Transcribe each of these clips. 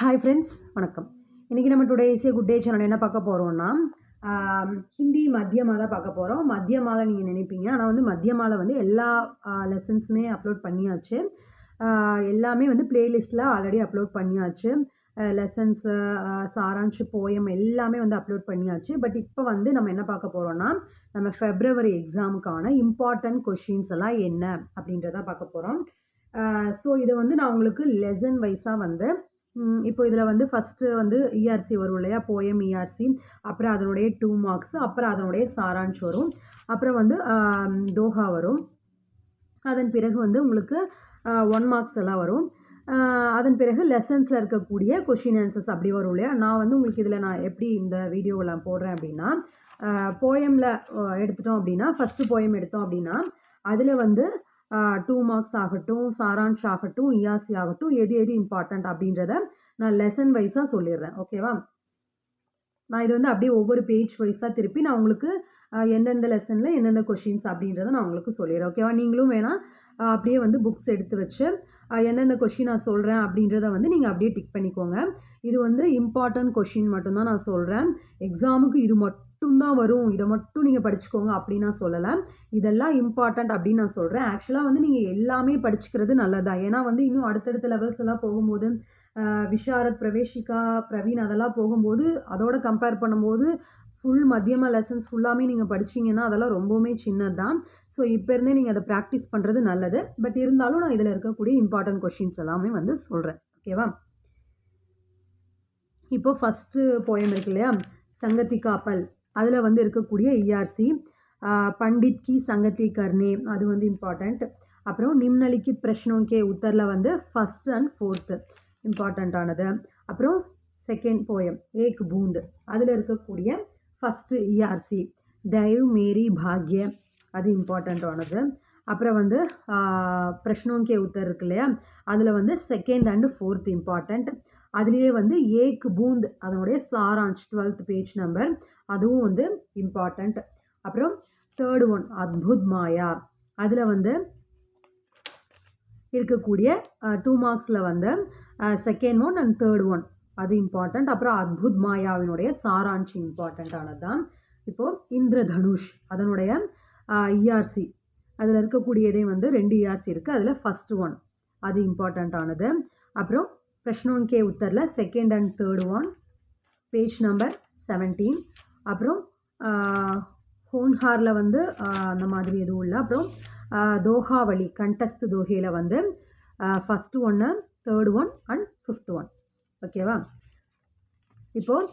Hi friends வணக்கம். இன்றைக்கி நம்ம today a good day channel என்ன பார்க்க போகிறோம்னா ஹிந்தி மத்தியமாக தான் பார்க்க போகிறோம் மத்தியமால நீங்கள் நினைப்பீங்க. ஆனால் வந்து மத்தியமால வந்து எல்லா லெசன்ஸுமே அப்லோட் பண்ணியாச்சு. எல்லாமே வந்து பிளேலிஸ்ட்டில் ஆல்ரெடி அப்லோட் பண்ணியாச்சு. லெசன்ஸு சாராஞ்சு போயம் எல்லாமே வந்து அப்லோட் பண்ணியாச்சு. பட் இப்போ வந்து நம்ம என்ன பார்க்க போகிறோம்னா நம்ம ஃபெப்ரவரி எக்ஸாமுக்கான இம்பார்ட்டன்ட் கொஷின்ஸ் எல்லாம் என்ன அப்படின்றத பார்க்க போகிறோம் ஸோ இதை வந்து நான் உங்களுக்கு லெசன் வைஸாக வந்து இப்போ இதில் வந்து ஃபஸ்ட்டு வந்து இஆர்சி வரும் இல்லையா? போயம் இஆர்சி அப்புறம் அதனுடைய டூ மார்க்ஸ் அப்புறம் அதனுடைய சாரான்ஷ் வரும். அப்புறம் வந்து தோஹா வரும். அதன் பிறகு வந்து உங்களுக்கு ஒன் மார்க்ஸ் எல்லாம் வரும். அதன் பிறகு லெசன்ஸில் இருக்கக்கூடிய கொஷின் ஆன்சர்ஸ் அப்படி வரும் இல்லையா? நான் வந்து உங்களுக்கு இதில் நான் எப்படி இந்த வீடியோவெல்லாம் போடுறேன் அப்படின்னா போயமில் எடுத்துட்டோம் அப்படின்னா ஃபஸ்ட்டு போயம் எடுத்தோம் அப்படின்னா அதில் வந்து டூ மார்க்ஸ் ஆகட்டும் சாரான்ஷ் ஆகட்டும் இயாசி ஆகட்டும் எது எது இம்பார்ட்டண்ட் அப்படின்றத நான் லெசன் வைஸாக சொல்லிடுறேன். ஓகேவா நான் இது வந்து அப்படியே ஒவ்வொரு பேஜ் வைஸாக திருப்பி நான் உங்களுக்கு எந்தெந்த லெசனில் எந்தெந்த கொஷின்ஸ் அப்படின்றத நான் உங்களுக்கு சொல்லிடுறேன். ஓகேவா நீங்களும் வேணால் அப்படியே வந்து புக்ஸ் எடுத்து வச்சு எந்தெந்த கொஷின் நான் சொல்கிறேன் அப்படின்றத வந்து நீங்கள் அப்படியே டிக் பண்ணிக்கோங்க. இது வந்து இம்பார்ட்டன்ட் கொஷின் மட்டும்தான் நான் சொல்கிறேன் எக்ஸாமுக்கு இது மட்டும்தான் வரும். இதை மட்டும் நீங்கள் படிச்சுக்கோங்க அப்படின்னு நான் சொல்லலை. இதெல்லாம் இம்பார்ட்டண்ட் அப்படின்னு நான் சொல்கிறேன் ஆக்சுவலாக வந்து நீங்கள் எல்லாமே படிச்சுக்கிறது நல்லதா? ஏன்னா வந்து இன்னும் அடுத்தடுத்த லெவல்ஸ் எல்லாம் போகும்போது விஷாரத் பிரவேஷிகா பிரவீன் அதெல்லாம் போகும்போது அதோட கம்பேர் பண்ணும்போது ஃபுல் மத்தியமா லெசன்ஸ் ஃபுல்லாமே நீங்கள் படிச்சீங்கன்னா அதெல்லாம் ரொம்பவுமே சின்னது தான் ஸோ இப்போ இருந்தே நீங்கள் அதை ப்ராக்டிஸ் பண்ணுறது நல்லது. பட் இருந்தாலும் நான் இதில் இருக்கக்கூடிய இம்பார்ட்டன்ட் கொஷின்ஸ் எல்லாமே வந்து சொல்கிறேன் ஓகேவா இப்போ ஃபஸ்ட்டு போயம் இருக்கு இல்லையா? சங்கத்தி காப்பல் அதில் வந்து இருக்கக்கூடிய இஆர்சி பண்டித் கி சங்கத்தி கர்னே அது வந்து இம்பார்ட்டண்ட் அப்புறம் நிம்னலிக்கித் பிரஷ்னோம் கே உத்தரில் வந்து ஃபஸ்ட் அண்ட் ஃபோர்த்து இம்பார்ட்டண்ட்டானது அப்புறம் செகண்ட் போயம் ஏக் பூந்து. அதில் இருக்கக்கூடிய ஃபஸ்ட்டு இஆர்சி தயவு மேரி பாக்ய அது இம்பார்ட்டண்ட்டானது அப்புறம் வந்து பிரஷ்னோங்கே உத்தர் இருக்கு இல்லையா? அதில் வந்து செகண்ட் அண்டு ஃபோர்த் இம்பார்ட்டண்ட் அதுலேயே வந்து ஏக் பூந்த் அதனுடைய சாராஞ்ச் டுவெல்த் பேஜ் நம்பர் அதுவும் வந்து இம்பார்ட்டண்ட் அப்புறம் தேர்ட் ஒன் அத்புத் மாயா. அதில் வந்து இருக்கக்கூடிய டூ மார்க்ஸில் வந்து second one and third one அது இம்பார்ட்டண்ட் அப்புறம் அத்புத் மாயாவினுடைய சாரான்ஷ் இம்பார்ட்டண்ட்டானது தான் இப்போது இந்திரதனுஷ் அதனுடைய இஆர்சி அதில் இருக்கக்கூடியதே வந்து ரெண்டு இஆர்சி இருக்குது அதில் ஃபஸ்ட் ஒன் அது இம்பார்ட்டண்ட்டானது அப்புறம் பிரஷ்னோன் கே உத்தரில் second and third one page number seventeen அப்புறம் ஹோன்ஹாரில் வந்து அந்த மாதிரி எதுவும் இல்லை. அப்புறம் தோஹாவளி கண்டஸ்து தோஹையில் வந்து ஃபஸ்ட்டு ஒன்று third one and fifth one ஓகேவா இப்போது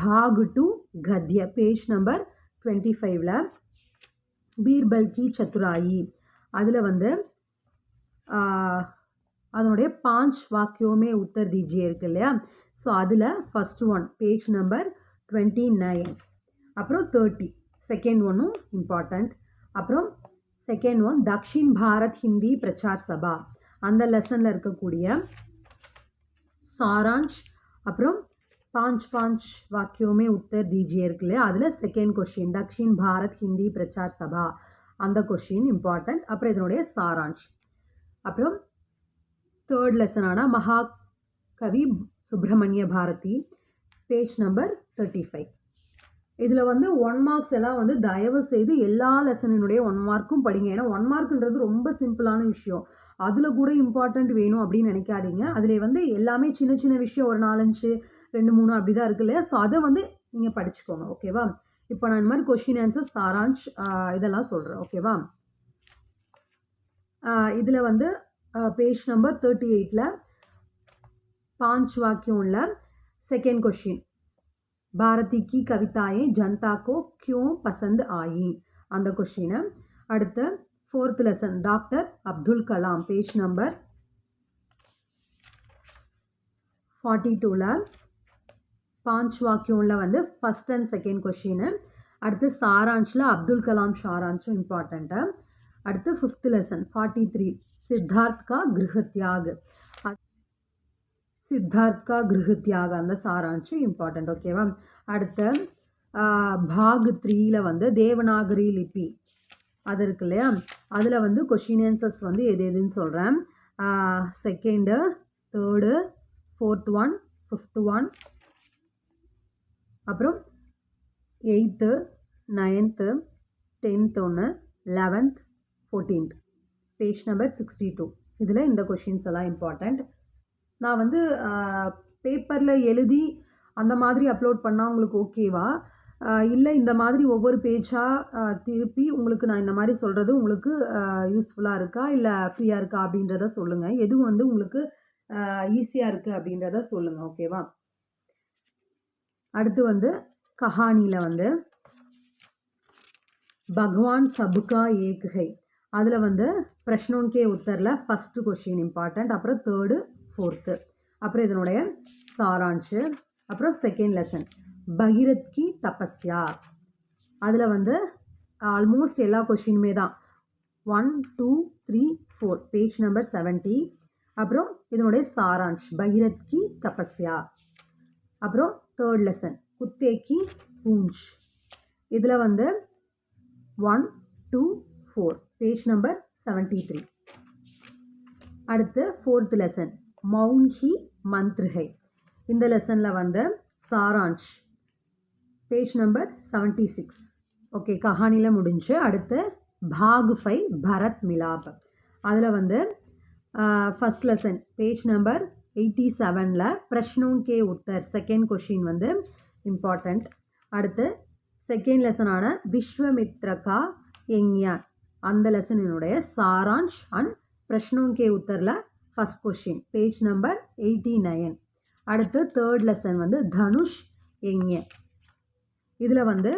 பாகு டு கத்ய பேஜ் நம்பர் டுவெண்ட்டி ஃபைவ்ல பீர்பல் கி சத்துராயி அதில் வந்து அதனுடைய பாஞ்ச் வாக்கியோமே உத்தர் தீஜியே இருக்கு இல்லையா? ஸோ அதில் first one page number twenty nine அப்புறம் தேர்ட்டி செகண்ட் ஒன்னும் இம்பார்ட்டண்ட் அப்புறம் செகண்ட் ஒன் தக்ஷின் பாரத் ஹிந்தி பிரச்சார் சபா. அந்த லெசனில் இருக்கக்கூடிய சாராஞ்ச் அப்புறம் பாஞ்ச் பாஞ்ச் வாக்கியோமே உத்தர் தீஜியே இருக்கு இல்லையா? அதில் செகண்ட் கொஷின் தக்ஷின் பாரத் ஹிந்தி பிரச்சார் சபா. அந்த கொஷின் இம்பார்ட்டண்ட் அப்புறம் இதனுடைய சாராஞ்ச் அப்புறம் third லெசனான Mahakavi Subramania Bharathi page number thirty five இதில் வந்து ஒன் மார்க்ஸ் எல்லாம் வந்து தயவு செய்து எல்லா லெசனினுடைய ஒன் மார்க்கும் படிங்க. ஏன்னா ஒன் மார்க்குன்றது ரொம்ப சிம்பிளான விஷயம். அதில் கூட இம்பார்ட்டண்ட் வேணும் அப்படின்னு நினைக்காதீங்க. அதில் வந்து எல்லாமே சின்ன சின்ன விஷயம். ஒரு நாலஞ்சு ரெண்டு மூணு அப்படி தான் இருக்கு இல்லையா? ஸோ அதை வந்து நீங்கள் படிச்சுக்கோங்க. ஓகேவா இப்போ நான் இந்த மாதிரி கொஷின் ஆன்சர் சாராஞ்ச் இதெல்லாம் சொல்கிறேன் ஓகேவா இதில் வந்து பேஜ் நம்பர் தேர்ட்டி எயிட்டில் பாஞ்ச் வாக்கியம்ல செகண்ட் கொஷின் பாரதி கி கவிதாயை ஜனதாக்கோ கியூ பசந்த் ஆயி? அந்த கொஷினு அடுத்து fourth lesson doctor Abdul Kalam page number forty டூவில் பாஞ்ச் வாக்கியம்ல வந்து ஃபஸ்ட் அண்ட் செகண்ட் கொஷினு அடுத்து சாரான்ஷில் அப்துல் கலாம் சாரான்ஷும் இம்பார்ட்டண்ட்டு அடுத்து fifth lesson forty three Siddharth கா கிருஹத்யாக் சித்தார்த் கா கிருஹத்யாக அந்த சாராம்சம் இம்பார்ட்டண்ட் ஓகேவா அடுத்து பாக் த்ரீயில் வந்து தேவநாகரி லிபி. அது இருக்கு இல்லையா? அதில் வந்து கொஷின் ஆன்சர்ஸ் வந்து எது எதுன்னு சொல்கிறேன் second third fourth one fifth one அப்புறம் எயித்து நைன்த்து டென்த் ஒன்று eleventh fourteenth page number sixty two இதில் இந்த கொஷின்ஸ் எல்லாம் இம்பார்ட்டண்ட் நான் வந்து பேப்பரில் எழுதி அந்த மாதிரி அப்லோட் பண்ணால் உங்களுக்கு ஓகேவா இல்லை இந்த மாதிரி ஒவ்வொரு பேஜாக திருப்பி உங்களுக்கு நான் இந்த மாதிரி சொல்கிறது உங்களுக்கு யூஸ்ஃபுல்லாக இருக்கா? இல்லை ஃப்ரீயாக இருக்கா? அப்படின்றத சொல்லுங்கள் எது வந்து உங்களுக்கு ஈஸியாக இருக்குது அப்படின்றத சொல்லுங்கள் ஓகேவா அடுத்து வந்து கஹானியில் வந்து பகவான் சபுகா ஏகுகை அதில் வந்து பிரஷ்னோங்கே உத்தரில் ஃபஸ்ட்டு கொஷின் இம்பார்ட்டண்ட் அப்புறம் தேர்டு ஃபோர்த்து அப்புறம் இதனுடைய சாராஞ்சு அப்புறம் செகண்ட் லெசன் பகிரத் கி தபஸ்யா. அதில் வந்து ஆல்மோஸ்ட் எல்லா கொஷினுமே தான். One two three four page number seventy அப்புறம் இதனுடைய சாராஞ்ச் பகிரத் கி தபஸ்யா. அப்புறம் தேர்ட் லெசன் குத்தே கி பூஞ்ச். இதில் வந்து one two four page number seventy three அடுத்து ஃபோர்த் லெசன் மௌன்ஹி மந்த்ருகை இந்த லெசனில் வந்து சாராஞ்ச் page number seventy six okay கஹானியில் முடிஞ்சு அடுத்து பாகு ஃபை பரத் மிலாப் அதில் வந்து first lesson page number eighty செவனில் பிரஷ்னோம் கே உத்தர் செகண்ட் கொஷின் வந்து இம்பார்ட்டண்ட் அடுத்து செகண்ட் லெசனான விஸ்வமித்ரகா எங்யான். அந்த லெசனினுடைய சாராஞ்ச் அண்ட் பிரஷ்னோங்கே உத்தரில் first question page number eighty nine அடுத்து தேர்ட் லெசன் வந்து தனுஷ் எங்கே? இதில் வந்து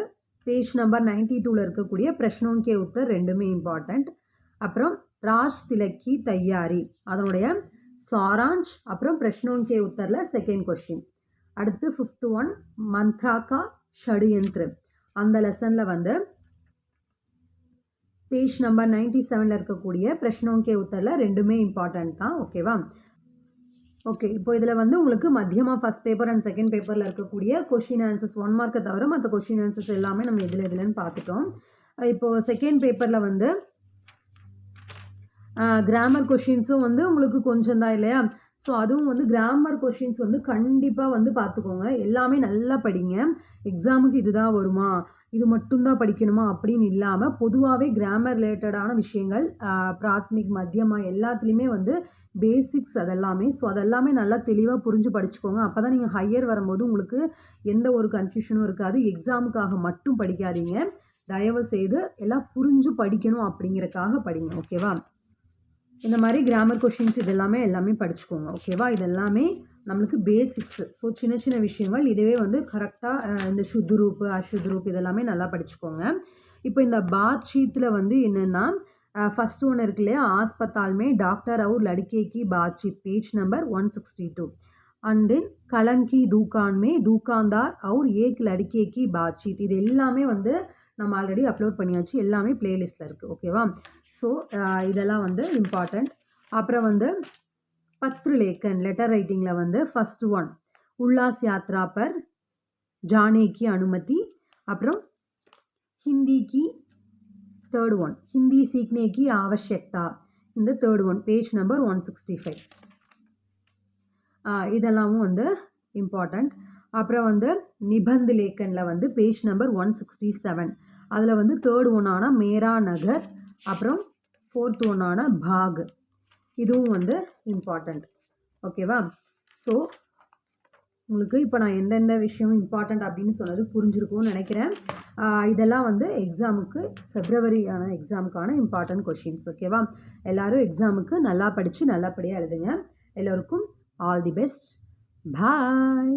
பேஜ் நம்பர் நைன்டி டூவில் இருக்கக்கூடிய பிரஷ்னோங்கே உத்தர் ரெண்டுமே இம்பார்ட்டண்ட் அப்புறம் ராஜ் திலக்கி தையாரி. அதனுடைய சாராஞ்ச் அப்புறம் பிரஷ்னோங்கே உத்தரில் செகண்ட் கொஷின் அடுத்து ஃபிஃப்த் ஒன் மந்த்ராக்கா ஷடுயந்த்ரு அந்த லெசனில் வந்து பேஜ் நம்பர் நைன்டி செவனில் இருக்கக்கூடிய பிரஷ்னோங்கே உத்தரில் ரெண்டுமே இம்பார்ட்டண்ட் தான் ஓகேவா ஓகே இப்போ இதில் வந்து உங்களுக்கு மத்தியமாக ஃபஸ்ட் பேப்பர் அண்ட் செகண்ட் பேப்பரில் இருக்கக்கூடிய கொஷின் ஆன்சர்ஸ் ஒன் மார்க்கை தவிர மற்ற கொஷின் ஆன்சர்ஸ் எல்லாமே நம்ம எதில் எதுலன்னு பார்த்துட்டோம். இப்போது செகண்ட் பேப்பரில் வந்து கிராமர் கொஷின்ஸும் வந்து உங்களுக்கு கொஞ்சம் தான் இல்லையா? ஸோ அதுவும் வந்து கிராமர் கொஷின்ஸ் வந்து கண்டிப்பாக வந்து பார்த்துக்கோங்க. எல்லாமே நல்லா படிங்க. எக்ஸாமுக்கு இதுதான் வருமா? இது மட்டும்தான் படிக்கணுமா அப்படின்னு இல்லாமல் பொதுவாகவே கிராமர் ரிலேட்டடான விஷயங்கள் பிராத்மிக் மத்தியமாக எல்லாத்துலேயுமே வந்து பேசிக்ஸ் அதெல்லாமே. ஸோ அதெல்லாமே நல்லா தெளிவாக புரிஞ்சு படிச்சுக்கோங்க. அப்போ தான் நீங்கள் ஹையர் வரும்போது உங்களுக்கு எந்த ஒரு கன்ஃபியூஷனும் இருக்காது. எக்ஸாமுக்காக மட்டும் படிக்காதீங்க. தயவு செய்து எல்லாம் புரிஞ்சு படிக்கணும் அப்படிங்கிறக்காக படிங்க ஓகேவா இந்த மாதிரி கிராமர் கொஷின்ஸ் இதெல்லாமே எல்லாமே படிச்சுக்கோங்க ஓகேவா இதெல்லாமே நம்மளுக்கு பேசிக்ஸு ஸோ சின்ன சின்ன விஷயங்கள். இதுவே வந்து கரெக்டாக இந்த சுத்ரூப் அசுதுரூப் இதெல்லாமே நல்லா படிச்சுக்கோங்க. இப்போ இந்த பாட்ஷீத்தில் வந்து என்னென்னா ஃபஸ்ட் ஒன்று இருக்கு இல்லையா? ஆஸ்பத்தாலுமே டாக்டர் அவுர் லடுக்கேக்கி பாட்ஷீட் page number one sixty two and then கலங்கி தூக்கான்மே தூக்காந்தார் அவுர் ஏக் லடுக்கேக்கி பாட்ஷீட் இது எல்லாமே வந்து நம்ம ஆல்ரெடி அப்லோட் பண்ணியாச்சு. எல்லாமே பிளேலிஸ்ட்டில் இருக்குது ஓகேவா ஸோ இதெல்லாம் வந்து இம்பார்ட்டண்ட் அப்புறம் வந்து பத்ருலேக்கன் லெட்டர் ரைட்டிங்கில் வந்து ஃபஸ்ட் ஒன் உல்லாஸ் யாத்ரா பர் ஜானேக்கு அனுமதி. அப்புறம் ஹிந்திக்கு தேர்ட் ஒன் ஹிந்தி சீக்னேக்கு ஆவசியக்தா இந்த third one page number one sixty five இதெல்லாமும் வந்து இம்பார்ட்டண்ட் அப்புறம் வந்து நிபந்து லேக்கனில் வந்து page number one sixty seven அதில் வந்து தேர்ட் ஒன்னான மேரா நகர் அப்புறம் ஃபோர்த் ஒன்னான பாக். இதுவும் வந்து இம்பார்ட்டண்ட் ஓகேவா ஸோ உங்களுக்கு இப்போ நான் எந்தெந்த விஷயம் இம்பார்ட்டண்ட் அப்படின்னு சொன்னது புரிஞ்சிருக்கும்னு நினைக்கிறேன். இதெல்லாம் வந்து எக்ஸாமுக்கு ஃபெப்ரவரியான எக்ஸாமுக்கான இம்பார்ட்டன்ட் கொஷின்ஸ் ஓகேவா எல்லோரும் எக்ஸாமுக்கு நல்லா படித்து நல்லபடியாக எழுதுங்க. எல்லோருக்கும் ஆல் தி பெஸ்ட் பாய்